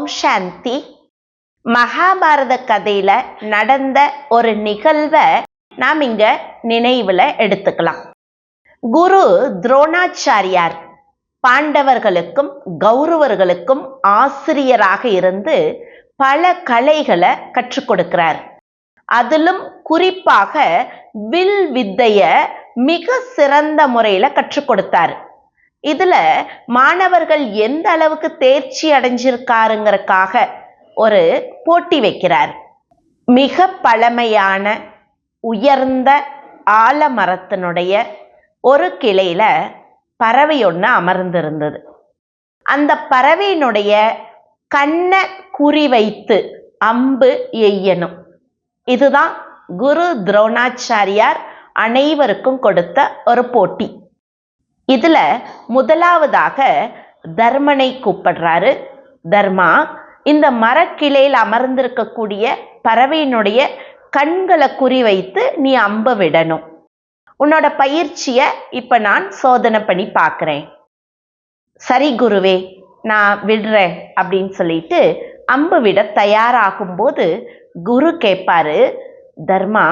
ஓம் சாந்தி. மகாபாரத கதையில நடந்த ஒரு நிகழ்வை நாம் இங்க நினைவுல எடுத்துக்கலாம். குரு துரோணாச்சாரியார் பாண்டவர்களுக்கும் கௌரவர்களுக்கும் ஆசிரியராக இருந்து பல கலைகளை கற்றுக் கொடுக்கிறார். அதிலும் குறிப்பாக வில் வித்தைய மிக சிறந்த முறையில கற்றுக் கொடுத்தார். இதுல மாணவர்கள் எந்த அளவுக்கு தேர்ச்சி அடைஞ்சிருக்காருங்கிறக்காக ஒரு போட்டி வைக்கிறார். மிக பழமையான உயர்ந்த ஆலமரத்தினுடைய ஒரு கிளையில பறவை ஒன்று அமர்ந்திருந்தது. அந்த பறவையினுடைய கண்ணை குறிவைத்து அம்பு எய்யணும். இதுதான் குரு துரோணாச்சாரியார் அனைவருக்கும் கொடுத்த ஒரு போட்டி. இதுல முதலாவதாக தர்மனை கூப்பிடுறாரு. தர்மா இந்த மரக்கிளையில் அமர்ந்திருக்கக்கூடிய பறவையினுடைய கண்களை குறி வைத்து நீ அம்ப விடணும். உன்னோட பயிற்சியை இப்போ நான் சோதனை பண்ணி பார்க்குறேன். சரி குருவே நான் விடுறேன் அப்படின்னு சொல்லிட்டு அம்பு விட தயாராகும்போது குரு கேட்பாரு தர்மா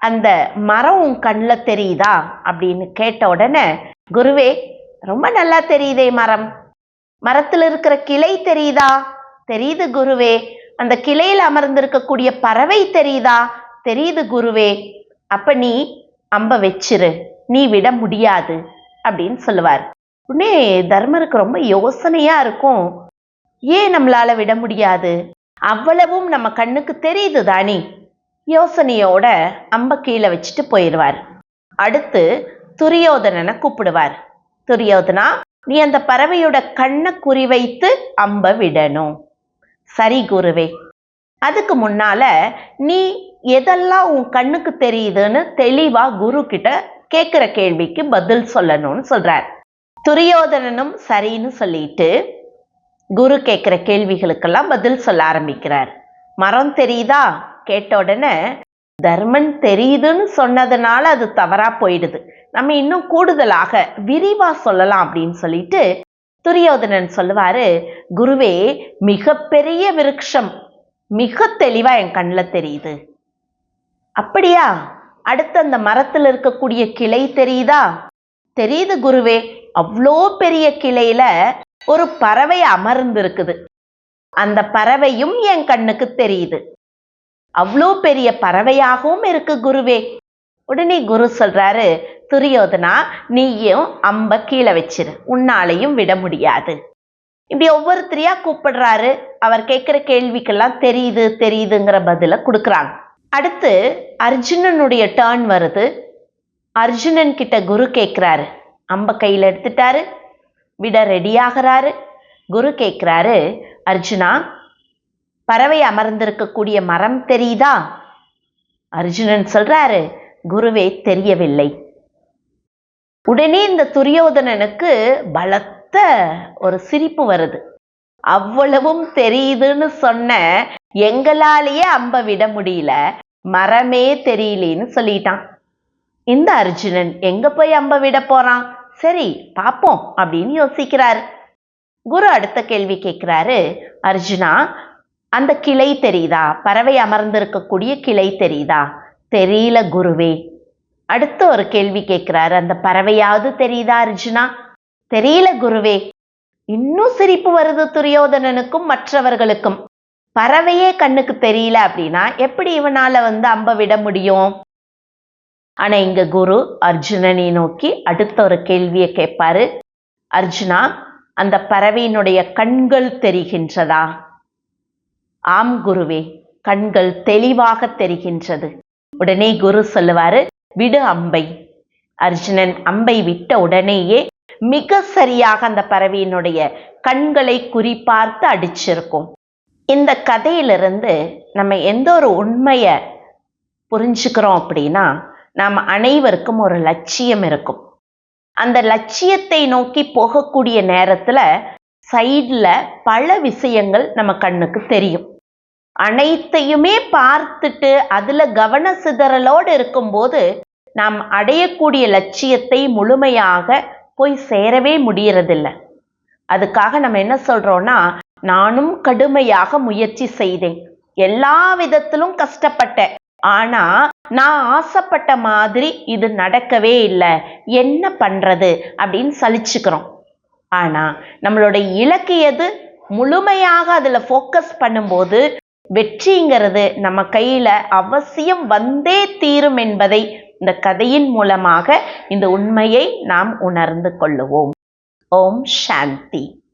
அந்த மரம் உன் கண்ணில் தெரியுதா? அப்படின்னு கேட்ட உடனே குருவே ரொம்ப நல்லா தெரியுதே மரம். மரத்தில் இருக்கிற கிளை தெரியுதா? தெரியுது குருவே. அந்த கிளையில் அமர்ந்திருக்கக்கூடிய பறவை தெரியுதா? தெரியுது குருவே. அப்ப நீ அம்ப வச்சிரு. நீ விட முடியாது அப்படின்னு சொல்லுவார். உடனே தர்மருக்கு ரொம்ப யோசனையா இருக்கும். ஏன் நம்மளால விட முடியாது? அவ்வளவும் நம்ம கண்ணுக்கு தெரியுது தானே? யோசனையோட அம்ப கீழே வச்சுட்டு போயிடுவார். அடுத்து துரியோதனனை கூப்பிடுவார். துரியோதனா நீ அந்த பறவையோட கண்ணை குறிவைத்து அம்ப விடணும். சரி குருவே. அதுக்கு முன்னால நீ எதெல்லாம் உன் கண்ணுக்கு தெரியுதுன்னு தெளிவா குரு கிட்ட கேட்குற கேள்விக்கு பதில் சொல்லணும்னு சொல்றார். துரியோதனனும் சரின்னு சொல்லிட்டு குரு கேட்குற கேள்விகளுக்கெல்லாம் பதில் சொல்ல ஆரம்பிக்கிறார். மரம் தெரியுதா? கேட்ட உடனே தர்மன் தெரியுதுன்னு சொன்னதுனால அது தவறா போயிடுது. நம்ம இன்னும் கூடுதலாக விரிவா சொல்லலாம் அப்படின்னு சொல்லிட்டு துரியோதனன் சொல்லுவாரு குருவே மிக பெரிய விருட்சம். மிக தெளிவா என் கண்ணில் தெரியுது. அப்படியா? அடுத்து அந்த மரத்தில் இருக்கக்கூடிய கிளை தெரியுதா? தெரியுது குருவே. அவ்வளோ பெரிய கிளையில ஒரு பறவை அமர்ந்து இருக்குது அந்த பறவையும் என் கண்ணுக்கு தெரியுது. அவ்வளோ பெரிய பறவையாகவும் இருக்கு குருவே. உடனே குரு சொல்றாரு துரியோதனா நீயும் அம்ப கீழே வச்சிரு உன்னாலையும் விட முடியாது. இப்படி ஒவ்வொருத்தரையா கூப்பிடுறாரு. அவர் கேட்குற கேள்விக்கெல்லாம் தெரியுது தெரியுதுங்கிற பதில கொடுக்குறாங்க. அடுத்து அர்ஜுனனுடைய டேர்ன் வருது. அர்ஜுனன் கிட்ட குரு கேட்குறாரு. அம்ப கையில் எடுத்துட்டாரு. விட ரெடி ஆகிறாரு. குரு கேட்குறாரு அர்ஜுனா பறவை அமர்ந்திருக்கக்கூடிய மரம் தெரியுதா? அர்ஜுனன் சொல்றாரு குருவே தெரியவில்லை. உடனே இந்த துரியோதனனுக்கு பலத்த ஒரு சிரிப்பு வருது. அவ்வளவும் தெரியுதுன்னு சொன்ன எங்களாலேயே அம்ப விட முடியல மரமே தெரியலேன்னு சொல்லிட்டான். இந்த அர்ஜுனன் எங்க போய் அம்ப விட போறான்? சரி பாப்போம் அப்படின்னு யோசிக்கிறாரு. குரு அடுத்த கேள்வி கேட்கிறாரு அர்ஜுனா அந்த கிளை தெரியுதா? பறவை அமர்ந்திருக்கக்கூடிய கிளை தெரியுதா? தெரியல குருவே. அடுத்த ஒரு கேள்வி கேட்கிறாரு. அந்த பறவையாவது தெரியுதா அர்ஜுனா? தெரியல குருவே. இன்னும் சிரிப்பு வருது துரியோதனனுக்கும் மற்றவர்களுக்கும். பறவையே கண்ணுக்கு தெரியல அப்படின்னா எப்படி இவனால வந்து அம்ப விட முடியும்? ஆனா இங்க குரு அர்ஜுனனை நோக்கி அடுத்த ஒரு கேள்வியை கேட்பாரு. அர்ஜுனா அந்த பறவையினுடைய கண்கள் தெரிகின்றதா? ஆம் குருவே கண்கள் தெளிவாக தெரிகின்றது. உடனே குரு சொல்லுவாரு விடு அம்பை. அர்ஜுனன் அம்பை விட்ட உடனேயே மிக சரியாக அந்த பறவையினுடைய கண்களை குறிப்பார்த்து அடிச்சிருக்கும். இந்த கதையிலிருந்து நம்ம எந்த ஒரு உண்மையை புரிஞ்சுக்கிறோம் அப்படின்னா நாம் அனைவருக்கும் ஒரு லட்சியம் இருக்கும். அந்த லட்சியத்தை நோக்கி போகக்கூடிய நேரத்தில் சைடில் பல விஷயங்கள் நம்ம கண்ணுக்கு தெரியும். அனைத்தையுமே பார்த்துட்டு அதில் கவன சிதறலோடு இருக்கும்போது நாம் அடையக்கூடிய லட்சியத்தை முழுமையாக போய் சேரவே முடியறதில்ல. அதுக்காக நம்ம என்ன சொல்றோம்னா நானும் கடுமையாக முயற்சி செய்தேன். எல்லா விதத்திலும் கஷ்டப்பட்டேன். ஆனா நான் ஆசைப்பட்ட மாதிரி இது நடக்கவே இல்லை. என்ன பண்றது? அப்படின்னு சலிச்சுக்கிறோம். ஆனா நம்மளோட இலக்கு எது? முழுமையாக அதுல ஃபோக்கஸ் பண்ணும்போது வெற்றிங்கிறது நம்ம கையில அவசியம் வந்தே தீரும் என்பதை இந்த கதையின் மூலமாக இந்த உண்மையை நாம் உணர்ந்து கொள்ளுவோம். ஓம் சாந்தி.